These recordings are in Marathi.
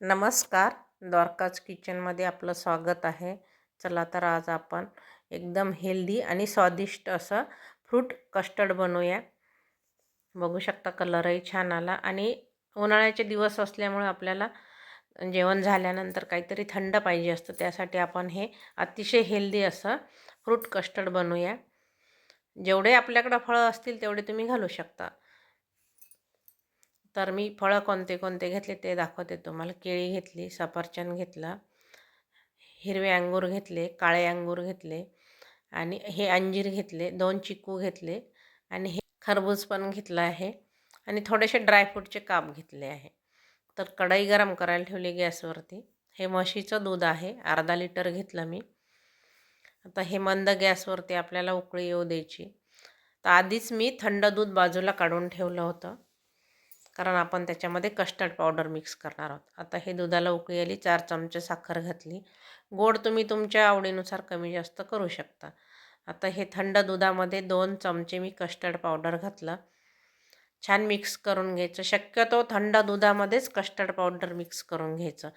नमस्कार. द्वारकाज किचनमध्ये आपलं स्वागत आहे. चला तर आज आपण एकदम हेल्दी आणि स्वादिष्ट असं फ्रूट कस्टर्ड बनवूया. बघू शकता कलरही छान आला आणि उन्हाळ्याचे दिवस असल्यामुळे आपल्याला जेवण झाल्यानंतर काहीतरी थंड पाहिजे असतं. त्यासाठी आपण हे अतिशय हेल्दी असं फ्रूट कस्टर्ड बनवूया. जेवढे आपल्याकडं फळं असतील तेवढे तुम्ही घालू शकता. तर मी फळं कोणते कोणते घेतले ते दाखवते तुम्हाला. केळी घेतली सफरचंद घेतला हिरवे अंगूर घेतले काळे अंगूर घेतले आणि हे अंजीर घेतले दोन चिकू घेतले आणि हे खरबूज पण घेतलं आहे आणि थोडेसे ड्रायफ्रूटचे काप घेतले आहे. तर कढई गरम करायला ठेवली गॅसवरती. हे म्हशीचं दूध आहे अर्धा लिटर घेतलं मी. आता हे मंद गॅसवरती आपल्याला उकळी येऊ द्यायची. तर आधीच मी थंड दूध बाजूला काढून ठेवलं होतं. कारण आपण त्याच्यामध्ये कस्टर्ड पावडर मिक्स करणार आहोत. आता हे दुधाला उकळी आली चार चमचे साखर घातली. गोड तुम्ही तुमच्या आवडीनुसार कमी जास्त करू शकता. आता हे थंड दुधामध्ये दोन चमचे मी कस्टर्ड पावडर घातलं. छान मिक्स करून घ्यायचं. शक्यतो थंड दुधामध्येच कस्टर्ड पावडर मिक्स करून घ्यायचं.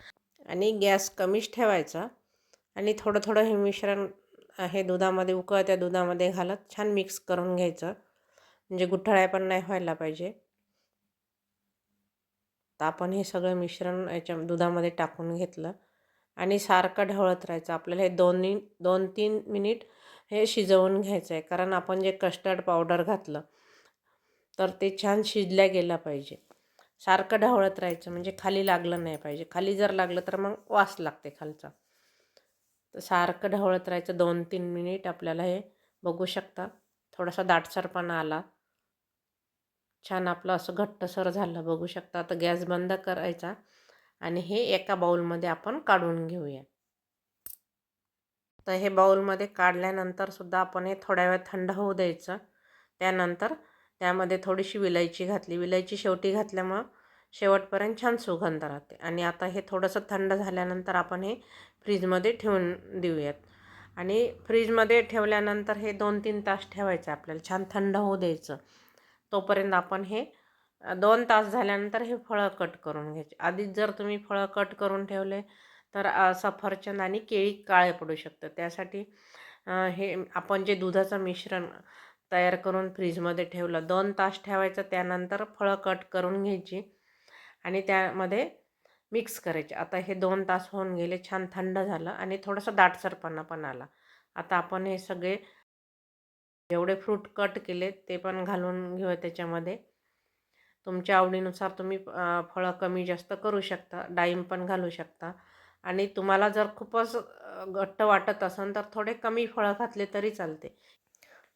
आणि गॅस कमीच ठेवायचा. आणि थोडं थोडं हे मिश्रण हे दुधामध्ये उकळत्या दुधामध्ये घालत छान मिक्स करून घ्यायचं. म्हणजे गुठळ्या पण नाही व्हायला पाहिजे. तर आपण हे सगळं मिश्रण याच्या दुधामध्ये टाकून घेतलं आणि सारखं ढवळत राहायचं. आपल्याला हे दोन्ही दोन तीन मिनिट हे शिजवून घ्यायचं आहे कारण आपण जे कस्टर्ड पावडर घातलं तर ते छान शिजल्या गेलं पाहिजे. सारखं ढवळत राहायचं. म्हणजे खाली लागलं नाही पाहिजे. खाली जर लागलं तर मग वास लागते खालचा. तर सारखं ढवळत राहायचं. दोन तीन मिनिट आपल्याला हे बघू शकता. थोडासा दाटसरपणा आला. छान आपलं असं घट्टसर झालं बघू शकता. आता गॅस बंद करायचा आणि हे एका बाऊलमध्ये आपण काढून घेऊया. तर हे बाऊलमध्ये काढल्यानंतर सुद्धा आपण हे थोड्या वेळ थंड होऊ द्यायचं. त्यानंतर त्यामध्ये थोडीशी विलायची घातली. विलायची शेवटी घातल्यामुळं शेवटपर्यंत छान सुगंध राहते. आणि आता हे थोडंसं थंड झाल्यानंतर आपण हे फ्रीजमध्ये ठेवून देऊयात. आणि फ्रीजमध्ये ठेवल्यानंतर हे दोन तीन तास ठेवायचं आपल्याला. छान थंड होऊ द्यायचं. तोपर्यंत आपण हे दोन तास झाल्यानंतर हे फळं कट करून घ्यायचे. आधीच जर तुम्ही फळं कट करून ठेवले तर सफरचंद आणि केळी काळे पडू शकतं त्यासाठी हे आपण जे दुधाचं मिश्रण तयार करून फ्रीजमध्ये ठेवलं दोन तास ठेवायचं त्यानंतर फळं कट करून घ्यायची आणि त्यामध्ये मिक्स करायचे. आता हे दोन तास होऊन गेले छान थंड झालं आणि थोडंसं दाटसरपणा पण आला. आता आपण हे सगळे जेवढे फ्रूट कट केले ते पण घालून घेऊ त्याच्यामध्ये. तुमच्या आवडीनुसार तुम्ही फळं कमी जास्त करू शकता डाळिंब पण घालू शकता. आणि तुम्हाला जर खूपच घट्ट वाटत असेल तर थोडे कमी फळं घातले तरी चालते.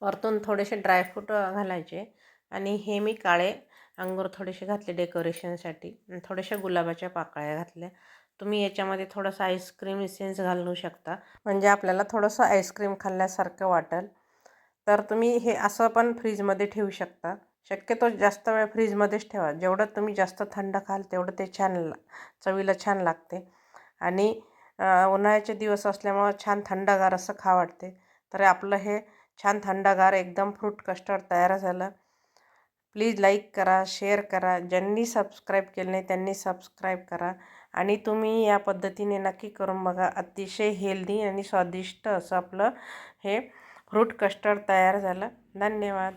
वरतून थोडेसे ड्रायफ्रूट घालायचे. आणि हे मी काळे अंगूर थोडेसे घातले डेकोरेशनसाठी थोड्याशा गुलाबाच्या पाकळ्या घातल्या. तुम्ही याच्यामध्ये थोडंसं आईस्क्रीम इसेन्स घालू शकता. म्हणजे आपल्याला थोडंसं आईस्क्रीम खाल्ल्यासारखं वाटेल. तर तुम्ही हे असं पण फ्रीजमध्ये ठेवू शकता. शक्यतो जास्त वेळ फ्रीजमध्येच ठेवा. जेवढं तुम्ही जास्त थंड खाल तेवढं ते छान ला चवीला छान लागते. आणि उन्हाळ्याचे दिवस असल्यामुळं छान थंडगार असं खा वाटते. तर आपलं हे छान थंडगार एकदम फ्रूट कस्टर्ड तयार झालं. प्लीज लाईक करा शेअर करा. ज्यांनी सबस्क्राईब केलं नाही त्यांनी सबस्क्राईब करा. आणि तुम्ही या पद्धतीने नक्की करून बघा. अतिशय हेल्दी आणि स्वादिष्ट असं आपलं हे फ्रूट कस्टर्ड तयार झालं. धन्यवाद.